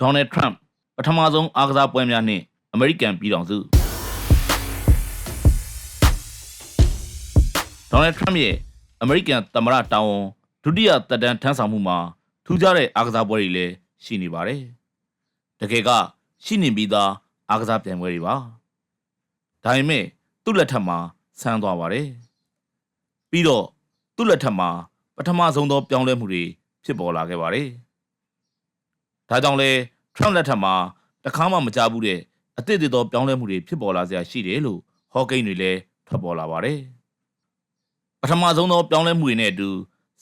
ဒေါ်နယ်ထရမ့်ပထမဆုံးအားကစားပွဲများနှင့်အမေရိကန်ပြည်ထောင်စုဒေါ်နယ်ထရမ့်ရဲ့အမေရိကန်သမ္မတတာဝန်ဒုတိယသက်တမ်းထမ်းဆောင်မှုမှာထူးခြားတဲ့အားကစားပွဲတွေလည်းရှိနေပါတယ်။တကယ်ကရှိနေပြီးသားအားကစားပြိုင်ပွဲတွေပါ။ဒါပေမဲ့သူ့လက်ထက်မှာဆန်းသွားပါတယ်။ပြီးတော့သူ့လက်ထက်မှာပထမဆုံးသောပြောင်းလဲမှုတွေဖြစ်ပေါ်လာခဲ့ပါတယ်။ ဒါကြောင့်လဲထရမ့်လက်ထက်မှာတခါမှမကြဘူးတဲ့အသစ်အသစ်သောပြောင်းလဲမှုတွေဖြစ်ပေါ်လာစရာရှိတယ်လို့ဟောကိန်းတွေလည်းထွက်ပေါ်လာပါတယ်။ပထမဆုံးသောပြောင်းလဲမှုတွေနဲ့အတူ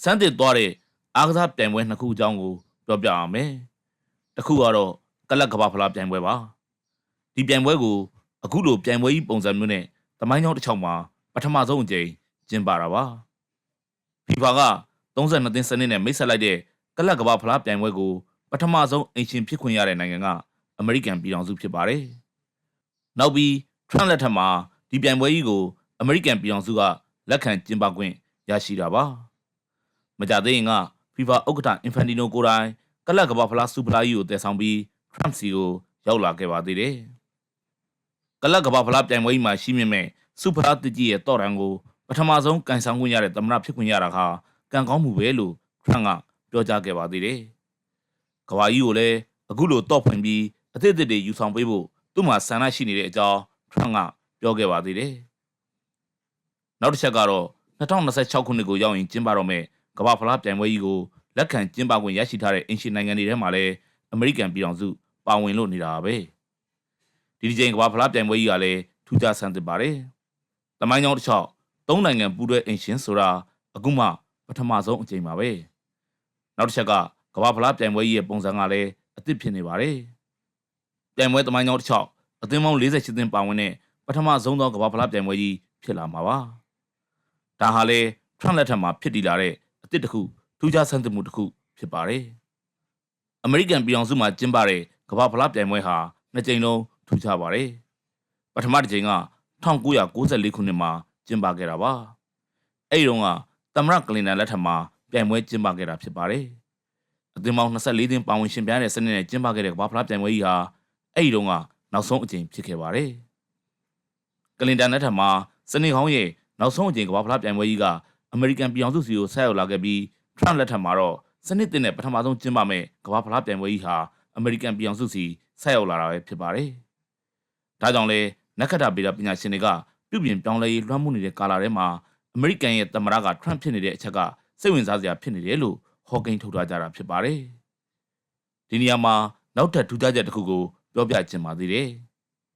စမ်းသစ်သွားတဲ့အားကစားပြိုင်ပွဲနှစ်ခုအကြောင်းကိုပြောပြအောင်မယ်။တစ်ခုကတော့ကလပ်ကမ္ဘာဖလားပြိုင်ပွဲပါ။ဒီပြိုင်ပွဲကိုအခုလိုပြိုင်ပွဲကြီးပုံစံမျိုးနဲ့သမိုင်းကြောင်းတစ်ချောင်းမှာပထမဆုံးအကြိမ်ကျင်းပတာပါ။ FIFA က32သင်းစနစ်နဲ့မိတ်ဆက်လိုက်တဲ့ကလပ်ကမ္ဘာဖလားပြိုင်ပွဲကို ပထမဆုံးအင်ရှင်ဖြစ်ခွင့်ရတဲ့နိုင်ငံကအမေရိကန်ပြည်ထောင်စုဖြစ်ပါတယ်။နောက်ပြီးထရန့်လက်ထက်မှာဒီပြိုင်ပွဲကြီးကိုအမေရိကန်ပြည်ထောင်စုကလက်ခံကျင်းပခွင့်ရရှိတာပါ။မကြသေးရင်က FIFA ဥက္ကဋ္ဌအင်ဖန်တီနိုကိုယ်တိုင်ကလပ်ကမ္ဘာဖလားစူပရာကြီးကိုတည်ဆောင်ပြီးထရန့်စီကိုရောက်လာခဲ့ပါသေးတယ်။ကလပ်ကမ္ဘာဖလားပြိုင်ပွဲကြီးမှာရှိမြင့်မဲ့စူပရာတကြီးရဲ့တော့တန်ကိုပထမဆုံးကန်ဆောင်ခွင့်ရတဲ့သမ္မတဖြစ်ခွင့်ရတာဟာကံကောင်းမှုပဲလို့ထရန့်ကပြောကြားခဲ့ပါသေးတယ်။ ကဘာကြီးကိုလည်းအခုလိုတော့ဖွင့်ပြီးအသစ်အသစ်တွေယူဆောင်ပေးဖို့သူ့မှာဆန္ဒရှိနေတဲ့အကြောင်းထရန့်ကပြောခဲ့ပါသေးတယ်။နောက်တစ်ချက်ကတော့2026ခုနှစ်ကိုရောက်ရင်ကျင်းပတော့မယ်ကမ္ဘာဖလားပြိုင်ပွဲကြီးကိုလက်ခံကျင်းပခွင့်ရရှိထားတဲ့အင်ရှင်နိုင်ငံတွေထဲမှာလည်းအမေရိကန်ပြည်ထောင်စုပါဝင်လို့နေတာပဲ။ဒီဒီချိန်ကမ္ဘာဖလားပြိုင်ပွဲကြီးကလည်းထူးခြားဆန်းသစ်ပါတယ်။တမိုင်းကြောင်းတစ်ချောက်သုံးနိုင်ငံပူးတွဲအင်ရှင်ဆိုတာအခုမှပထမဆုံးအကြိမ်ပါပဲ။နောက်တစ်ချက်က ကမ္ဘာဖလားပြိုင်ပွဲကြီးရဲ့ပုံစံကလည်းအသစ်ဖြစ်နေပါတယ်။ပြိုင်ပွဲတမိုင်းကြောင်းတစ်ချောက်အသင်းပေါင်း48သင်းပါဝင်တဲ့ပထမဆုံးသောကမ္ဘာဖလားပြိုင်ပွဲကြီးဖြစ်လာမှာပါ။ဒါဟာလေထရန့်လက်ထက်မှာဖြစ်တည်လာတဲ့အသစ်တစ်ခုထူးခြားဆန်းသစ်မှုတစ်ခုဖြစ်ပါတယ်။အမေရိကန်ပြည်ထောင်စုမှာကျင်းပတဲ့ကမ္ဘာဖလားပြိုင်ပွဲဟာနှစ်ကြိမ်လုံးထူးခြားပါတယ်။ပထမတစ်ကြိမ်က1994ခုနှစ်မှာကျင်းပခဲ့တာပါ။အဲ့ဒီတုန်းကသမ္မတကလင်တန်လက်ထက်မှာပြိုင်ပွဲကျင်းပခဲ့တာဖြစ်ပါတယ်။ အသင်းပေါင်း24သင်းပါဝင်ရှင်ပြိုင်တဲ့စနစ်နဲ့ကျင်းပခဲ့တဲ့ကမ္ဘာဖလားပြိုင်ပွဲကြီးဟာအဲ့ဒီတုန်းကနောက်ဆုံးအကြိမ်ဖြစ်ခဲ့ပါတယ်။ကလင်တန်လက်ထက်မှာစနစ်ဟောင်းရဲ့နောက်ဆုံးအကြိမ်ကမ္ဘာဖလားပြိုင်ပွဲကြီးကအမေရိကန်ပြည်ထောင်စုစီကိုဆက်ရောက်လာခဲ့ပြီးထရန့်လက်ထက်မှာတော့စနစ်တင်တဲ့ပထမဆုံးကျင်းပမဲ့ကမ္ဘာဖလားပြိုင်ပွဲကြီးဟာအမေရိကန်ပြည်ထောင်စုစီဆက်ရောက်လာတာပဲဖြစ်ပါတယ်။ဒါကြောင့်လဲနက္ခတ္တဗေဒပညာရှင်တွေကပြုပြင်ပြောင်းလဲရေးလွှမ်းမိုးနေတဲ့ကာလထဲမှာအမေရိကန်ရဲ့သမ္မတကထရန့်ဖြစ်နေတဲ့အချက်ကစိတ်ဝင်စားစရာဖြစ်နေတယ်လို့ ဟော့ကိန်းထုတ်ထားကြတာဖြစ်ပါတယ်။ဒီနေရာမှာနောက်ထပ်ထူးခြားချက်တစ်ခုကိုပြောပြချင်ပါသေးတယ်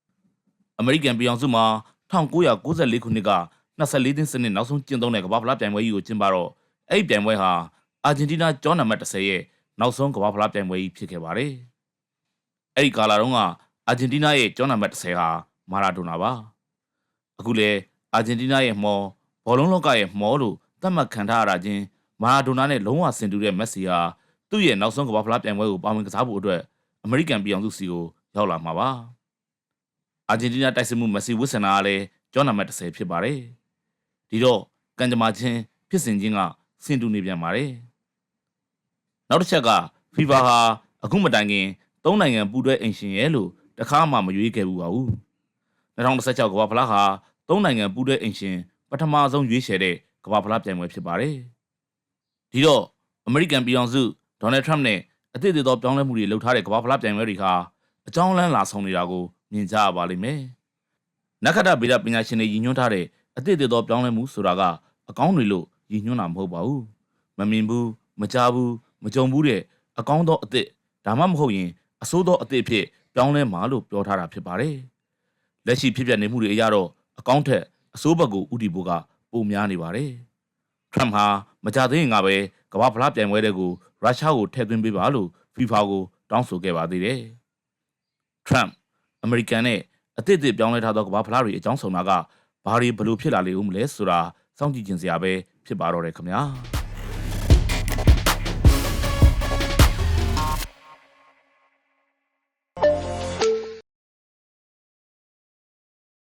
။အမေရိကန်ပြည်ထောင်စုမှာ1994ခုနှစ်က24သင်းစနစ်နောက်ဆုံးကျင်းသုံးတဲ့ကမ္ဘာဖလားပြိုင်ပွဲကြီးကိုကျင်းပတော့အဲ့ဒီပြိုင်ပွဲဟာအာဂျင်တီးနားကျောင်းနံပါတ်30ရဲ့နောက်ဆုံးကမ္ဘာဖလားပြိုင်ပွဲကြီးဖြစ်ခဲ့ပါတယ်။အဲ့ဒီကာလာတုန်းကအာဂျင်တီးနားရဲ့ကျောင်းနံပါတ်30ဟာမာရာဒိုနာပါ။အခုလေအာဂျင်တီးနားရဲ့မော်ဘောလုံးလောကရဲ့မော်လို့သတ်မှတ်ခံထားရတာချင်း မာရာဒိုနာနဲ့လုံးဝဆင်တူတဲ့မက်ဆီဟာသူ့ရဲ့နောက်ဆုံးကမ္ဘာဖလားပြိုင်ပွဲကိုပါဝင်ကစားဖို့အတွက်အမေရိကန်ပြည်အောင်စုစီကိုရောက်လာမှာပါ။အာဂျင်တီးနားတိုက်စစ်မှုမက်ဆီဝစ်ဆန်နာကလည်းကျောင်းနံပါတ်30ဖြစ်ပါတယ်။ဒီတော့ကံကြမ္မာချင်းဖြစ်စဉ်ချင်းကဆင်တူနေပြန်ပါတယ်။နောက်တစ်ချက်က FIFA ဟာအခုမတိုင်ခင်သုံးနိုင်ငံပူးတွဲအင်ရှင်ရဲ့လို့တခါမှမရွေးခဲ့ဘူးပါဘူး။2016ကမ္ဘာဖလားဟာသုံးနိုင်ငံပူးတွဲအင်ရှင်ပထမဆုံးရွေးချယ်တဲ့ကမ္ဘာဖလားပြိုင်ပွဲဖြစ်ပါတယ်။ ဒီတော့အမေရိကန်ပြည်ထောင်စုဒေါ်နယ်ထရမ့်နဲ့အသစ်အသစ်သောပြောင်းလဲမှုတွေလှုပ်ထားတဲ့ကမ္ဘာဖလားပြိုင်ပွဲတွေဟာအကြောင်းလန်းလာဆောင်နေတာကိုမြင်ကြရပါလိမ့်မယ်။နက္ခတ္တဗေဒပညာရှင်တွေရည်ညွှန်းထားတဲ့အသစ်အသစ်သောပြောင်းလဲမှုဆိုတာကအကောင်းတွေလို့ရည်ညွှန်းတာမဟုတ်ပါဘူး။မမြင်ဘူးမကြားဘူးမကြုံဘူးတဲ့အကောင်းသောအသစ်ဒါမှမဟုတ်ရင်အဆိုးသောအသစ်ဖြစ်ပြောင်းလဲမှာလို့ပြောထားတာဖြစ်ပါတယ်။လက်ရှိဖြစ်ပျက်နေမှုတွေအရတော့အကောင့်ထက်အစိုးဘက်ကိုဥတီဖို့ကပုံများနေပါတယ်။ ထရမ့်ဟာမကြသေးရင်ကပဲကမ္ဘာဖလားပြိုင်ပွဲတွေကိုရုရှားကိုထည့်သွင်းပေးပါလို့ FIFA ကိုတောင်းဆိုခဲ့ပါသေးတယ်။ Trump အမေရိကန်နဲ့အသစ်အသစ်ပြောင်းလဲထားသောကမ္ဘာဖလားတွေအကြောင်းဆောင်တာကဘာတွေဘလို့ဖြစ်လာလေဦးမလဲဆိုတာစောင့်ကြည့်ကြင်စရာပဲဖြစ်ပါတော့တယ်ခင်ဗျာ။